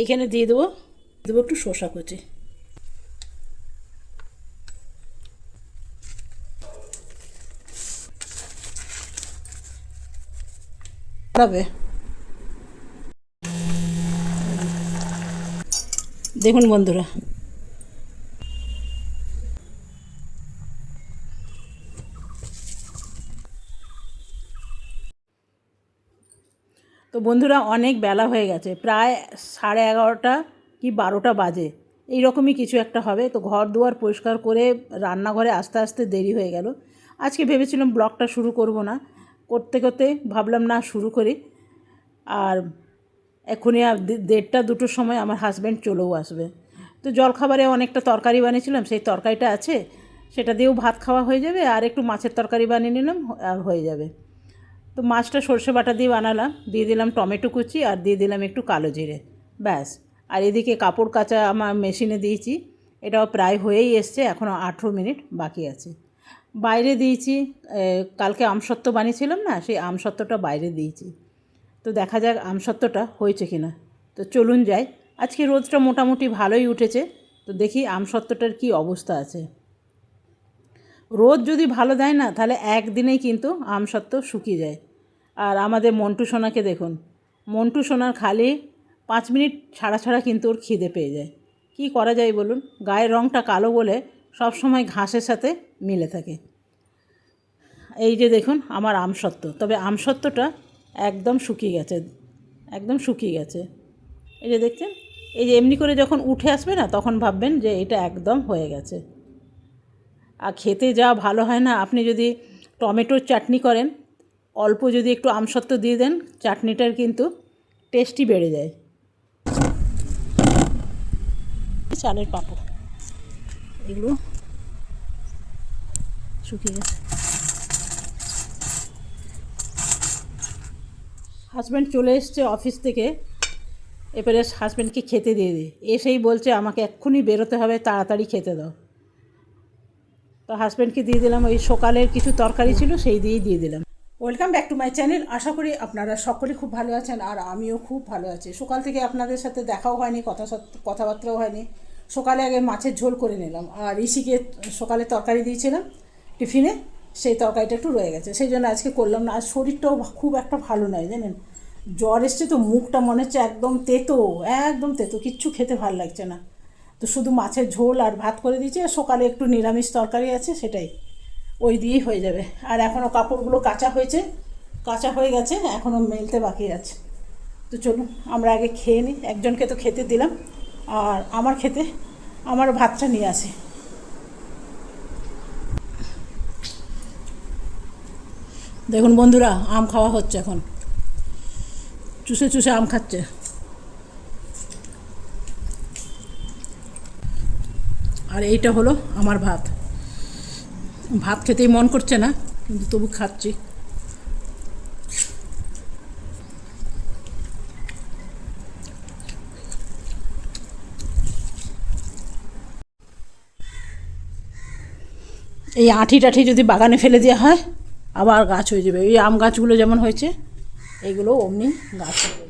এইখানে দিয়ে দেবো দেবো একটু শসা কুচি। হবে দেখুন বন্ধুরা। বন্ধুরা অনেক বেলা হয়ে গেছে, প্রায় সাড়ে এগারোটা কি বারোটা বাজে। এই রকমই কিছু একটা হবে। তো ঘর দুয়ার পরিষ্কার করে রান্নাঘরে আস্তে আস্তে দেরি হয়ে গেল। আজকে ভেবেছিলাম ব্লগটা শুরু করব না। করতে করতে ভাবলাম, না, শুরু করি। আর এখনই দেড়টা দুটোর সময় আমার হাজব্যান্ড চলেও আসবে। তো জলখাবারে অনেকটা তরকারি বানিয়েছিলাম, সেই তরকারিটা আছে, সেটা দিয়েও ভাত খাওয়া হয়ে যাবে, আর একটু মাছের তরকারি বানিয়ে নিলাম, আর হয়ে যাবে। তো মাছটা সর্ষে বাটা দিয়ে বানালাম, দিয়ে দিলাম টমেটো কুচি আর দিয়ে দিলাম একটু কালো জিরে, ব্যাস। আর এদিকে কাপড় কাচা আমার মেশিনে দিয়েছি, এটাও প্রায় হয়েই এসছে এখনও আঠেরো মিনিট বাকি আছে। বাইরে দিয়েছি কালকে আমসত্ত্ব বানিয়েছিলাম না, সেই আমসত্ত্বটা বাইরে দিয়েছি। তো দেখা যাক আমসত্ত্বটা হয়েছে কি না। তো চলুন যাই, আজকে রোদটা মোটামুটি ভালোই উঠেছে, তো দেখি আমসত্ত্বটার কি অবস্থা আছে। রোদ যদি ভালো দেয় না, তাহলে একদিনেই কিন্তু আমসত্ত্ব শুকিয়ে যায়। আর আমাদের মন্টু সোনাকে দেখুন। মন্টু সোনার খালি পাঁচ মিনিট ছাড়া ছাড়া কিন্তু ওর খিদে পেয়ে যায়। কি করা যায় বলুন? গায়ের রঙটা কালো বলে সব সময় ঘাসের সাথে মিলে থাকে। এই যে দেখুন, আমার আমসত্ত্ব। তবে আমসত্ত্বটা একদম শুকিয়ে গেছে, একদম শুকিয়ে গেছে। এই যে দেখছেন? এই যে এমনি করে যখন উঠে আসবে না, তখন ভাববেন যে এটা একদম হয়ে গেছে। আর খেতে যা ভালো হয় না, আপনি যদি টমেটোর চাটনি করেন অল্প যদি একটু আমসত্ত্ব দিয়ে দেন, চাটনিটার কিন্তু টেস্টি বেড়ে যায়। চালের পাঁপড়। এগুলো শুকিয়ে গেছে। হাজব্যান্ড চলে এসছে অফিস থেকে। এবারে হাজব্যান্ডকে খেতে দিয়ে দিই এসেই বলছে, আমাকে এক্ষুনি বেরোতে হবে, তাড়াতাড়ি খেতে দাও। তো হাজব্যান্ডকে দিয়ে দিলাম, ওই সকালের কিছু তরকারি ছিল, সেই দিয়েই দিয়ে দিলাম। Welcome back to my channel আশা করি আপনারা সকলেই খুব ভালো আছেন আর আমিও খুব ভালো আছি। সকাল থেকে আপনাদের সাথে দেখাও হয়নি, কথা কথাবার্তাও হয়নি। সকালে আগে মাছের ঝোল করে নিলাম আর ঋষিকে সকালে তরকারি দিয়েছিলাম টিফিনে, সেই তরকারিটা একটু রয়ে গেছে। সেই জন্য আজকে করলাম না। আর শরীরটাও খুব একটা ভালো নয় জানেন? জ্বর এসছে তো মুখটা মনে হচ্ছে একদম তেতো একদম তেতো, কিচ্ছু খেতে ভালো লাগছে না। তো শুধু মাছের ঝোল আর ভাত করে দিয়েছি আর সকালে একটু নিরামিষ তরকারি আছে, সেটাই। ওই দিয়েই হয়ে যাবে। আর এখনও কাপড়গুলো কাঁচা হয়েছে। কাঁচা হয়ে গেছে, এখনও মেলতে বাকি আছে। তো চলুন, আমরা আগে খেয়ে নিই। একজনকে তো খেতে দিলাম। আর আমার খেতে আমার ভাতটা নিয়ে আসি। দেখুন বন্ধুরা, আম খাওয়া হচ্ছে এখন। চুষে চুষে আম খাচ্ছে। আর এইটা হলো আমার ভাত। ভাত খেতেই মন করছে না, কিন্তু তবু খাচ্ছি। এই আঁঠি টাঠি যদি বাগানে ফেলে দেওয়া হয়, আবার গাছ হয়ে যাবে। এই আম গাছগুলো যেমন হয়েছে এইগুলো অমনি গাছ হয়ে যাবে।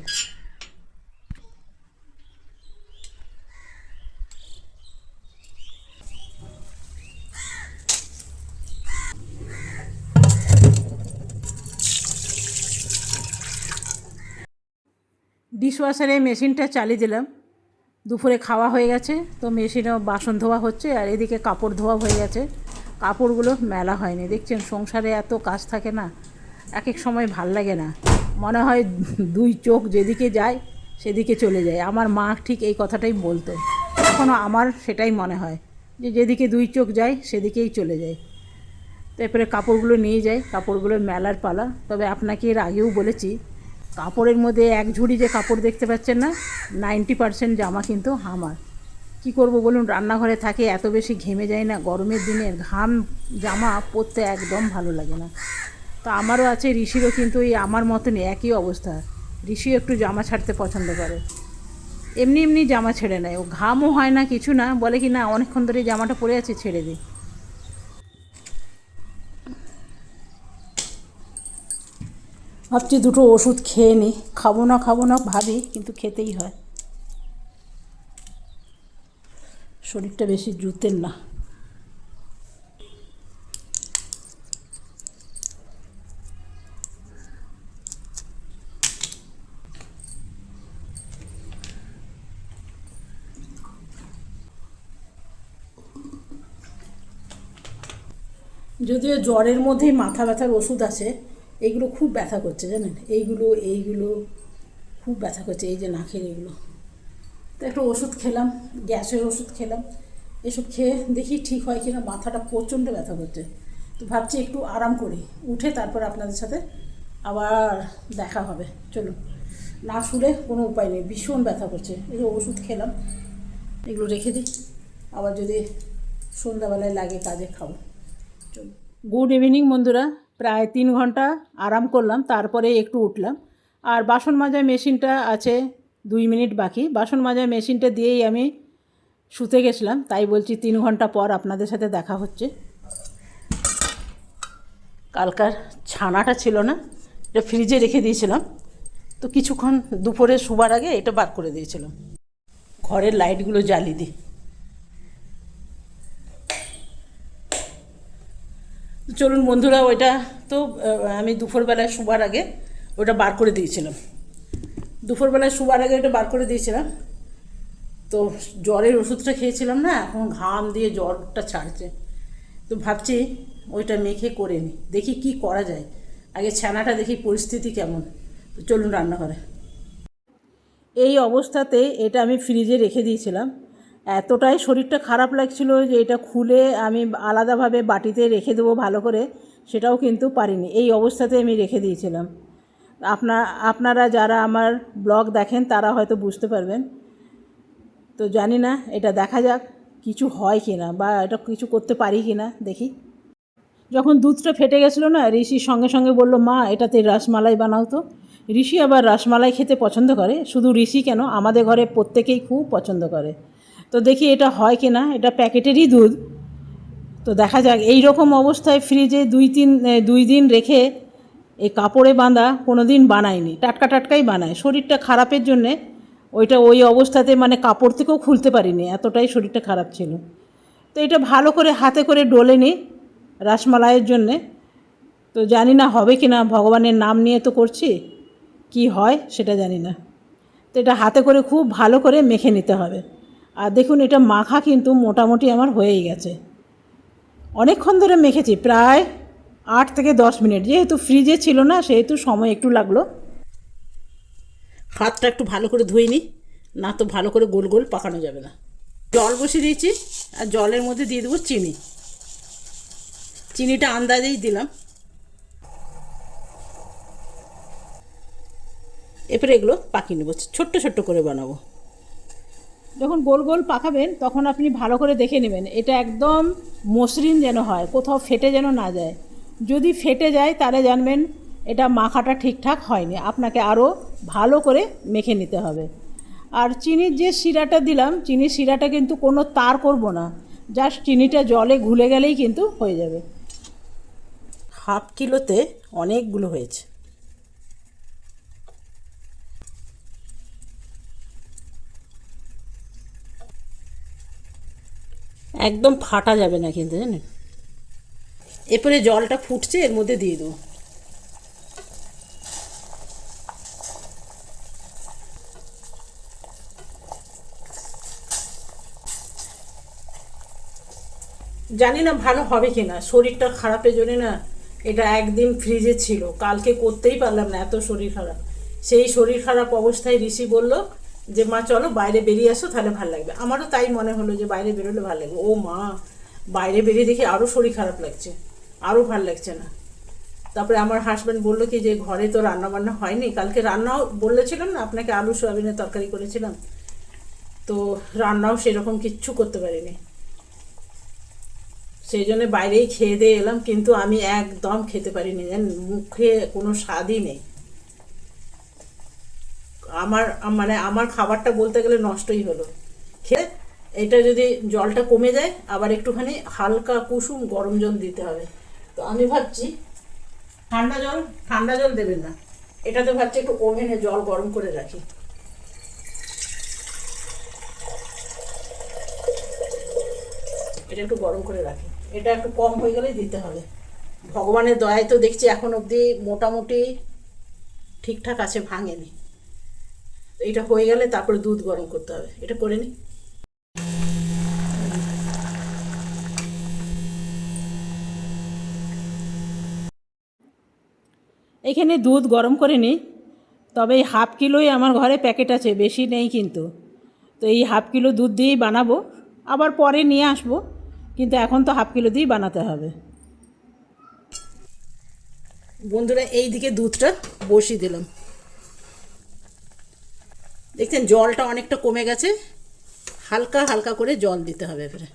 ডিশওয়াশারে মেশিনটা চালিয়ে দিলাম। দুপুরে খাওয়া হয়ে গেছে, তো মেশিনেও বাসন ধোয়া হচ্ছে আর এদিকে কাপড় ধোয়া হয়ে গেছে। কাপড়গুলো মেলা হয়নি, দেখছেন সংসারে এত কাজ থাকে না এক এক সময় ভালো লাগে না। মনে হয় দুই চোখ যেদিকে যায়, সেদিকে চলে যায়। আমার মা ঠিক এই কথাটাই বলতো। এখনও আমার সেটাই মনে হয়, যে যেদিকে দুই চোখ যায়, সেদিকেই চলে যায়। তারপরে কাপড়গুলো নিয়ে যাই কাপড়গুলো মেলার পালা। তবে আপনাকে এর আগেও বলেছি কাপড়ের মধ্যে এক ঝুড়ি যে কাপড় দেখতে পাচ্ছেন না নাইনটি পারসেন্ট জামা কিন্তু আমার। কি করব বলুন, রান্নাঘরে থাকে, এত বেশি ঘেমে যায় না, গরমের দিনের ঘাম, জামা পরতে একদম ভালো লাগে না। তো আমারও আছে, ঋষিরও কিন্তু এই আমার মতনই একই অবস্থা। ঋষিও একটু জামা ছাড়তে পছন্দ করে। এমনি এমনি জামা ছেড়ে নেয়। ও ঘামও হয় না, কিছু না, বলে কি না, অনেকক্ষণ ধরে জামাটা পরে আছে, ছেড়ে দিই ভাবছি দুটো ওষুধ খেয়ে নিই খাব না খাব না, ভাবি, কিন্তু খেতেই হয়। শরীরটা বেশি জুতের না। যদিও জ্বরের মধ্যেই মাথা ব্যথার ওষুধ আছে এইগুলো খুব ব্যথা করছে জানেন? এইগুলো এইগুলো খুব ব্যথা করছে, এই যে নাকের এগুলো। তো একটা ওষুধ খেলাম, গ্যাসের ওষুধ খেলাম। এসব খেয়ে দেখি ঠিক হয় কিনা, মাথাটা প্রচণ্ড ব্যথা করছে। তো ভাবছি একটু আরাম করি। উঠে তারপর আপনাদের সাথে আবার দেখা হবে। চলুন, না শুলে কোনো উপায় নেই, ভীষণ ব্যথা করছে। এই যে ওষুধ খেলাম, এগুলো রেখে দিই। আবার যদি সন্ধ্যাবেলায় লাগে কাজে খাব। চলুন। গুড ইভিনিং বন্ধুরা। প্রায় তিন ঘণ্টা আরাম করলাম, তারপরে একটু উঠলাম। আর বাসন মাজার মেশিনটা আছে, দুই মিনিট বাকি। বাসন মাজার মেশিনটা দিয়েই আমি শুতে গেছিলাম, তাই বলছি তিন ঘণ্টা পর আপনাদের সাথে দেখা হচ্ছে। কালকার ছানাটা ছিল না, এটা ফ্রিজে রেখে দিয়েছিলাম। তো কিছুক্ষণ দুপুরে শোবার আগে এটা বার করে দিয়েছিলাম। ঘরের লাইটগুলো জ্বালিয়ে দিই। চলুন বন্ধুরা, ওইটা তো আমি দুপুরবেলায় শোবার আগে ওটা বার করে দিয়েছিলাম। দুপুরবেলায় শোবার আগে ওটা বার করে দিয়েছিলাম। তো জ্বরের ওষুধটা খেয়েছিলাম না, এখন ঘাম দিয়ে জ্বরটা ছাড়ছে। তো ভাবছি ওইটা মেখে করে নিই, দেখি কি করা যায়। আগে ছানাটা দেখি পরিস্থিতি কেমন। তো চলুন রান্নাঘরে। এই অবস্থাতে এটা আমি ফ্রিজে রেখে দিয়েছিলাম। এতটাই শরীরটা খারাপ লাগছিল যে এটা খুলে আমি আলাদাভাবে বাটিতে রেখে দেবো ভালো করে, সেটাও কিন্তু পারিনি। এই অবস্থাতে আমি রেখে দিয়েছিলাম। আপনার আপনারা যারা আমার ব্লগ দেখেন, তারা হয়তো বুঝতে পারবেন। তো জানি না, এটা দেখা যাক কিছু হয় কি না বা এটা কিছু করতে পারি কি না দেখি। যখন দুধটা ফেটে গেছিল না ঋষির সঙ্গে সঙ্গে বলল, মা, এটাতে রসমালাই বানাও তো। ঋষি আবার রসমালাই খেতে পছন্দ করে, শুধু ঋষি কেন, আমাদের ঘরে প্রত্যেকেই খুব পছন্দ করে। তো দেখি এটা হয় কি না এটা প্যাকেটেরই দুধ। তো দেখা যাক এই রকম অবস্থায় ফ্রিজে দুই তিন দুই দিন রেখে এই কাপড়ে বাঁধা কোনো দিন বানায়নি, টাটকা টাটকাই বানায়। শরীরটা খারাপের জন্যে ওইটা ওই অবস্থাতে মানে কাপড় থেকেও খুলতে পারিনি, এতটাই শরীরটা খারাপ ছিল। তো এটা ভালো করে হাতে করে ডলে নিই রাসমালাইয়ের জন্যে। তো জানি না হবে কি না ভগবানের নাম নিয়ে তো করছি, কি হয় সেটা জানি না। তো এটা হাতে করে খুব ভালো করে মেখে নিতে হবে। আর দেখুন, এটা মাখা কিন্তু মোটামুটি আমার হয়েই গেছে। অনেকক্ষণ ধরে মেখেছি, প্রায় আট থেকে দশ মিনিট। যেহেতু ফ্রিজে ছিল না, সেহেতু সময় একটু লাগল। হাতটা একটু ভালো করে ধুয়ে নিই, না তো ভালো করে গোল গোল পাকানো যাবে না। জল বসিয়ে দিয়েছি, আর জলের মধ্যে দিয়ে দেবো চিনি। চিনিটা আন্দাজেই দিলাম। এরপরে এগুলো পাকিয়ে নেব, ছোট্ট ছোট্ট করে বানাবো। যখন গোল গোল পাকাবেন, তখন আপনি ভালো করে দেখে নেবেন। এটা একদম মসৃণ যেন হয়, কোথাও ফেটে যেন না যায়। যদি ফেটে যায়, তাহলে জানবেন এটা মাখাটা ঠিকঠাক হয়নি। আপনাকে আরও ভালো করে মেখে নিতে হবে। আর চিনির যে শিরাটা দিলাম, চিনির শিরাটা কিন্তু কোনো তার করব না। জাস্ট চিনিটা জলে ঘুলে গেলেই কিন্তু হয়ে যাবে। হাফ কিলোতে অনেকগুলো হয়েছে। একদম ফাটা যাবে না কিন্তু, জানেন? এরপরে জলটা ফুটছে, এর মধ্যে দিয়ে দেবো। জানি না ভালো হবে কি না শরীরটা খারাপের জন্য না, এটা একদিন ফ্রিজে ছিল। কালকে করতেই পারলাম না, এত শরীর খারাপ। সেই শরীর খারাপ অবস্থায় ঋষি বলল যে, মা, চলো বাইরে বেরিয়ে আসো, তাহলে ভালো লাগবে। আমারও তাই মনে হলো যে, বাইরে বেরোলে ভালো লাগবে। ও, মা, বাইরে বেরিয়ে দেখি আরও শরীর খারাপ লাগছে আরও ভালো লাগছে না। তারপরে আমার হাজব্যান্ড বলল কি যে, ঘরে তো রান্না বান্না হয়নি, কালকে রান্নাও বলেছিলাম না, আপনাকে আলু, সোয়াবিনের তরকারি করেছিলাম। তো রান্নাও সেরকম কিচ্ছু করতে পারিনি। সেই জন্য বাইরেই খেয়ে দিয়ে এলাম, কিন্তু আমি একদম খেতে পারিনি, জানেন, মুখে কোনো স্বাদই নেই। আমার মানে আমার খাবারটা বলতে গেলে নষ্টই হলো। খেয়ে এটা যদি জলটা কমে যায়, আবার একটুখানি হালকা কুসুম গরম জল দিতে হবে। তো আমি ভাবছি, ঠান্ডা জল ঠান্ডা জল দেবেন না। এটাতে ভাবছি একটু ওভেনে জল গরম করে রাখি। এটা একটু গরম করে রাখি। এটা একটু কম হয়ে গেলেই দিতে হবে। ভগবানের দয়ায় তো দেখছি এখন অবধি মোটামুটি ঠিকঠাক আছে, ভাঙেনি। এটা হয়ে গেলে তারপরে দুধ গরম করতে হবে। এটা করে নিই এখানে দুধ গরম করে নিই তবে এই হাফ কিলোই আমার ঘরে প্যাকেট আছে বেশি নেই কিন্তু। তো এই হাফ কিলো দুধ দিয়েই বানাবো। আবার পরে নিয়ে আসব। কিন্তু এখন তো হাফ কিলো দিয়েই বানাতে হবে। বন্ধুরা এই দিকে দুধটা বসিয়ে দিলাম। দেখছেন জলটা অনেকটা কমে গেছে। হালকা হালকা করে জল দিতে হবে এবারে।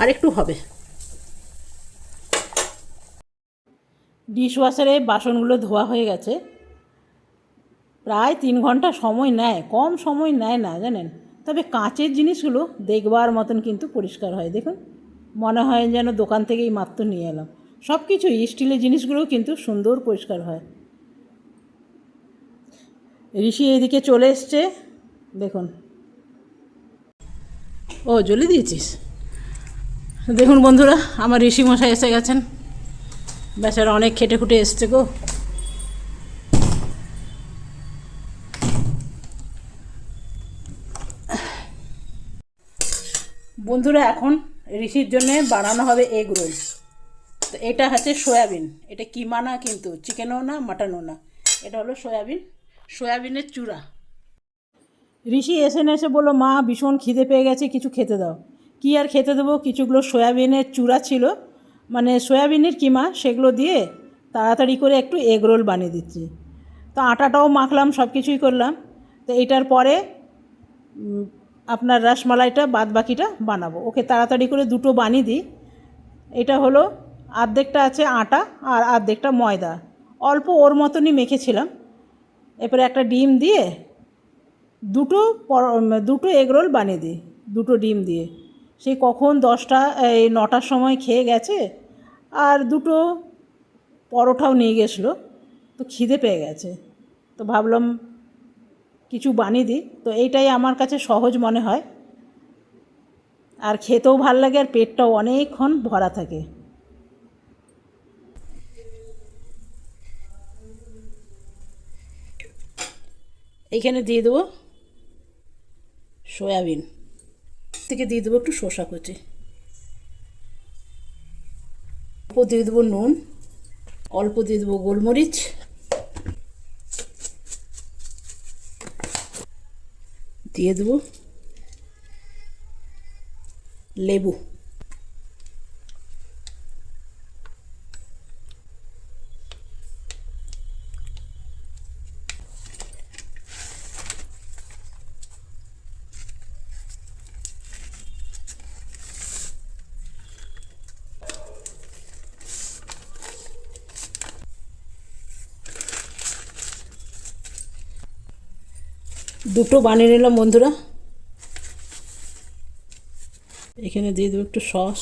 আর একটু হবে। ডিশওয়াশারে বাসনগুলো ধোয়া হয়ে গেছে। প্রায় তিন ঘণ্টা সময় নেয়, কম সময় নেয় না, জানেন? তবে কাঁচের জিনিসগুলো দেখবার মতন কিন্তু পরিষ্কার হয়। দেখুন, মনে হয় যেন দোকান থেকেই মাত্র নিয়ে এলাম। সব কিছু স্টিলের জিনিসগুলোও কিন্তু সুন্দর পরিষ্কার হয়। ঋষি এদিকে চলে এসছে। দেখুন। ও, জ্বলে দিয়েছিস? দেখুন বন্ধুরা, আমার ঋষি মশাই এসে গেছেন। বেচারা অনেক খেটে খুটে এসছে গো। বন্ধুরা, এখন ঋষির জন্য বানানো হবে এগ রোল তো এটা হচ্ছে সয়াবিন। এটা কিমা না, কিন্তু চিকেনও না, মাটনও না। এটা হলো সয়াবিন। সয়াবিনের চূড়া। ঋষি এসে এসে বলল, মা, ভীষণ খিদে পেয়ে গেছে, কিছু খেতে দাও। কি আর খেতে দেবো? কিছুগুলো সয়াবিনের চূড়া ছিল। মানে সয়াবিনের কিমা, সেগুলো দিয়ে তাড়াতাড়ি করে একটু এগ রোল বানিয়ে দিচ্ছি। তো আটাটাও মাখলাম সব কিছুই করলাম। তো এটার পরে আপনার রসমালাইটা বাদ বাকিটা বানাবো। ওকে, তাড়াতাড়ি করে দুটো বানিয়ে দিই। এটা হলো আর্ধেকটা আছে আটা আর আর্ধেকটা ময়দা। অল্প ওর মতনই মেখেছিলাম। এরপরে একটা ডিম দিয়ে দুটো দুটো এগরোল বানিয়ে দিই, দুটো ডিম দিয়ে। সেই কখন দশটা, এই নটার সময় খেয়ে গেছে আর দুটো পরোটাও নিয়ে গেছিল, তো খিদে পেয়ে গেছে। তো ভাবলাম কিছু বানিয়ে দিই। তো এইটাই আমার কাছে সহজ মনে হয়। আর খেতেও ভালো লাগে আর পেটটাও অনেকক্ষণ ভরা থাকে। এইখানে দিয়ে দেবো সয়াবিন। থেকে দিয়ে দেবো একটু শসা কুচি। অল্প দিয়ে দেবো নুন। অল্প দিয়ে দেবো গোলমরিচ। দিয়ে দেবো লেবু দুটো বানিয়ে নিলাম বন্ধুরা। এখানে দিয়ে দেবো একটু সস।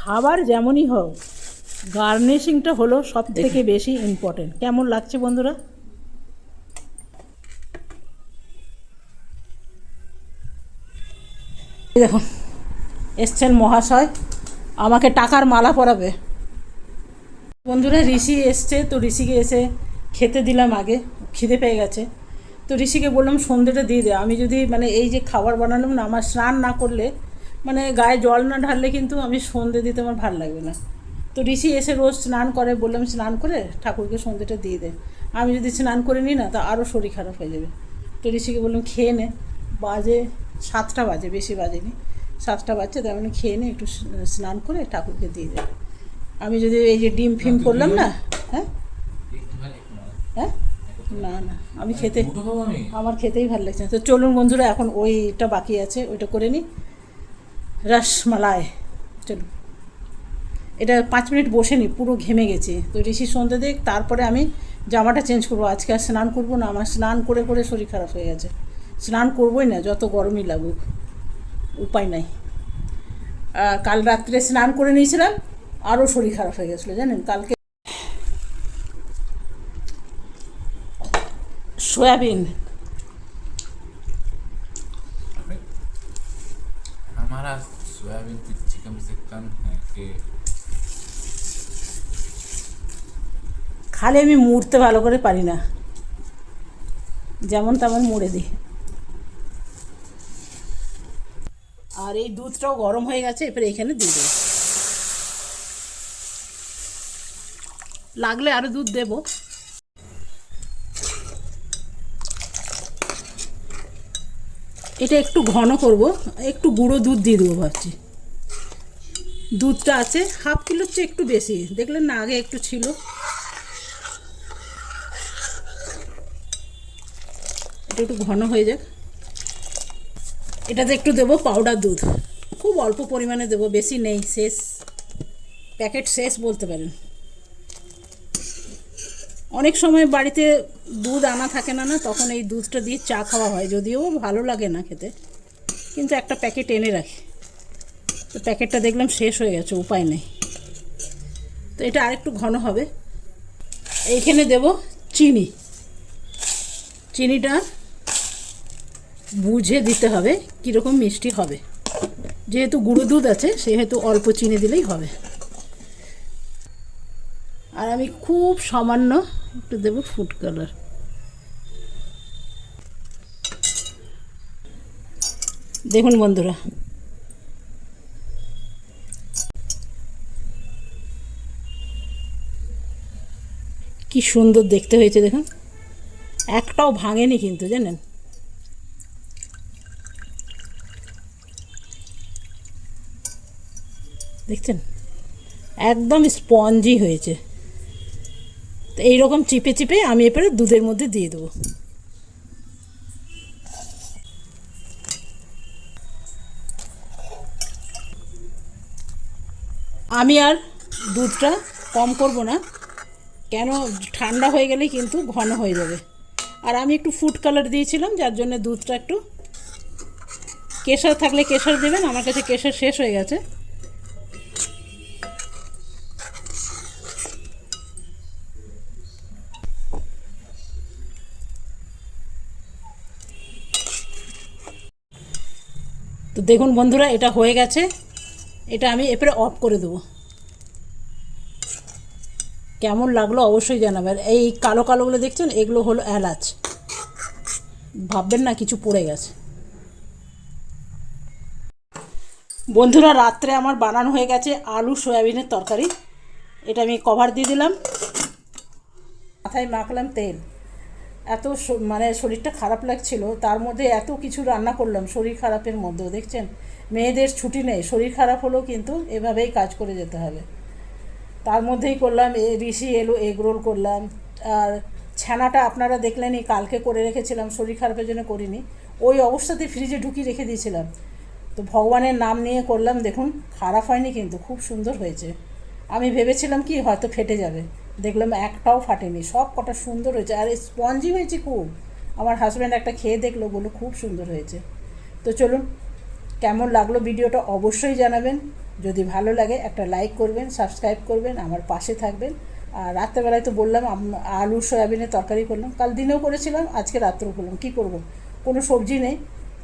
খাবার যেমনই হোক গার্নিশিংটা হলো সব থেকে বেশি ইম্পর্টেন্ট কেমন লাগছে বন্ধুরা? দেখুন, এসছেন মহাশয়, আমাকে টাকার মালা পরাবে। বন্ধুরা, ঋষি এসছে, তো ঋষিকে এসে খেতে দিলাম আগে, খিদে পেয়ে গেছে। তো ঋষিকে বললাম সন্ধ্যেটা দিয়ে দে। আমি যদি মানে এই যে খাবার বানালাম না, আমার স্নান না করলে মানে গায়ে জল না ঢাললে কিন্তু আমি সন্ধে দিতে আমার ভালো লাগবে না। তো ঋষি এসে রোজ স্নান করে, বললাম, স্নান করে ঠাকুরকে সন্ধ্যেটা দিয়ে দে। আমি যদি স্নান করে নিই না, তা আরও শরীর খারাপ হয়ে যাবে। তো ঋষিকে বললাম, খেয়ে নে। বাজে সাতটা বাজে বেশি বাজেনি। সাতটা বাজছে তার মানে খেয়ে নে একটু স্নান করে ঠাকুরকে দিয়ে দে আমি যদি এই যে ডিম ফিম করলাম না হ্যাঁ? হ্যাঁ? না না আমি খেতে আমার খেতেই ভালো লাগছে। তো চলুন বন্ধুরা এখন ওইটা বাকি আছে ওইটা করে নিই। রসমালাই চলুন। এটা পাঁচ মিনিট বসে নি পুরো ঘেমে গেছে। তো ঋষি সন্ধ্যে দেখ তারপরে আমি জামাটা চেঞ্জ করব। আজকে আর স্নান করব না আমার স্নান করে করে শরীর খারাপ হয়ে গেছে। স্নান করবোই না যত গরমই লাগুক উপায় নাই আর কাল রাত্রে স্নান করে নিয়েছিলাম আরও শরীর খারাপ হয়ে গেছিলো জানেন কালকে সয়াবিন हमारा सोयाबीन की चिकन से कम है कि খালি আমি মুড়তে ভালো করে পারি না যেমন তেমন মুড়ে দিই আর এই দুধটাও গরম হয়ে গেছে এরপরে এখানে দিয়ে দেবো। লাগলে আরও দুধ দেবো। এটা একটু ঘন করব, একটু গুঁড়ো দুধ দিয়ে দেবো ভাবছি। দুধটা আছে, হাফ কিলোর চেয়ে একটু বেশি, দেখলেন না, আগে একটু ছিল। এটা একটু ঘন হয়ে যাক। এটাতে একটু দেবো পাউডার দুধ। খুব অল্প পরিমাণে দেবো, বেশি নেই, শেষ। প্যাকেট শেষ বলতে পারেন। অনেক সময় বাড়িতে দুধ আনা থাকে না না, তখন এই দুধটা দিয়ে চা খাওয়া হয়, যদিও ভালো লাগে না খেতে। কিন্তু একটা প্যাকেট এনে রাখি। তো প্যাকেটটা দেখলাম শেষ হয়ে গেছে, উপায় নেই। তো এটা আরেকটু ঘন হবে। এইখানে দেব চিনি। চিনিটা বুঝে দিতে হবে কীরকম মিষ্টি হবে। যেহেতু গুঁড়ো দুধ আছে, সেহেতু অল্প চিনি দিলেই হবে। আর আমি খুব সামান্য একটু দেবো ফুড কালার দেখুন বন্ধুরা। কি সুন্দর দেখতে হয়েছে, দেখুন। একটাও ভাঙেনি কিন্তু, জানেন? দেখছেন? একদম স্পঞ্জি হয়েছে। তো এইরকম চিপে চিপে আমি এবারে দুধের মধ্যে দিয়ে দেবো। আমি আর দুধটা কম করব না। কেন? ঠান্ডা হয়ে গেলেই কিন্তু ঘন হয়ে যাবে। আর আমি একটু ফুড কালার দিয়েছিলাম, যার জন্য দুধটা একটু কেশর থাকলে কেশর দেবেন, আমার কাছে কেশর শেষ হয়ে গেছে। দেখুন বন্ধুরা, এটা হয়ে গেছে। এটা আমি এরপরে অফ করে দেবো। কেমন লাগল অবশ্যই জানাবেন। এই কালো কালোগুলো দেখছেন, এগুলো হলো এলাচ। ভাববেন না, কিছু পড়ে গেছে। বন্ধুরা, রাত্রে আমার বানানো হয়ে গেছে আলু সয়াবিনের তরকারি। এটা আমি কভার দিয়ে দিলাম। মাথায় মাখলাম তেল। এত মানে শরীরটা খারাপ লাগছিল, তার মধ্যে এত কিছু রান্না করলাম, শরীর খারাপের মধ্যেও, দেখছেন? মেয়েদের ছুটি নেই, শরীর খারাপ হলেও কিন্তু এভাবেই কাজ করে যেতে হবে। তার মধ্যেই করলাম, এ ঋষি এলো, এগ রোল করলাম, আর ছানাটা আপনারা দেখলেনই, কালকে করে রেখেছিলাম, শরীর খারাপের জন্য করিনি, ওই অবস্থাতে ফ্রিজে ঢুকিয়ে রেখে দিয়েছিলাম। তো ভগবানের নাম নিয়ে করলাম, দেখুন, খারাপ হয়নি কিন্তু, খুব সুন্দর হয়েছে। আমি ভেবেছিলাম কি, হয়তো ফেটে যাবে। দেখলাম একটাও ফাটেনি, সব কটা সুন্দর হয়েছে। আর স্পঞ্জি হয়েছে খুব। আমার হাজব্যান্ড একটা খেয়ে দেখল, বলল খুব সুন্দর হয়েছে। তো চলুন, কেমন লাগল ভিডিওটা অবশ্যই জানাবেন। যদি ভালো লাগে, একটা লাইক করবেন সাবস্ক্রাইব করবেন, আমার পাশে থাকবেন। আর রাত্রেবেলায় তো বললাম আলু সয়াবিনের তরকারি করলাম। কাল দিনেও করেছিলাম, আজকে রাত্রেও করলাম। কী করব? কোনো সবজি নেই।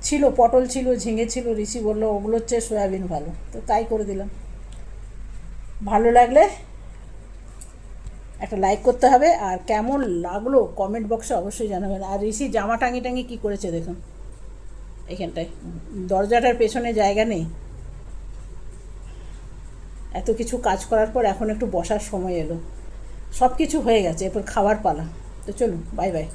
ছিল, পটল ছিল, ঝিঙে ছিল, ঋষি বলল, ওগুলো হচ্ছে সয়াবিন ভালো। তো তাই করে দিলাম। ভালো লাগলে একটা লাইক করতে হবে আর কেমন লাগল কমেন্ট বক্সে অবশ্যই জানাবেন। আর ঋষি, জামা টাঙি টাঙি কী করেছে দেখুন? এখানটায়। দরজাটার পেছনে জায়গা নেই। এত কিছু কাজ করার পর এখন একটু বসার সময় এলো। সব কিছু হয়ে গেছে, এরপর খাবার পালা। তো চলুন বাই বাই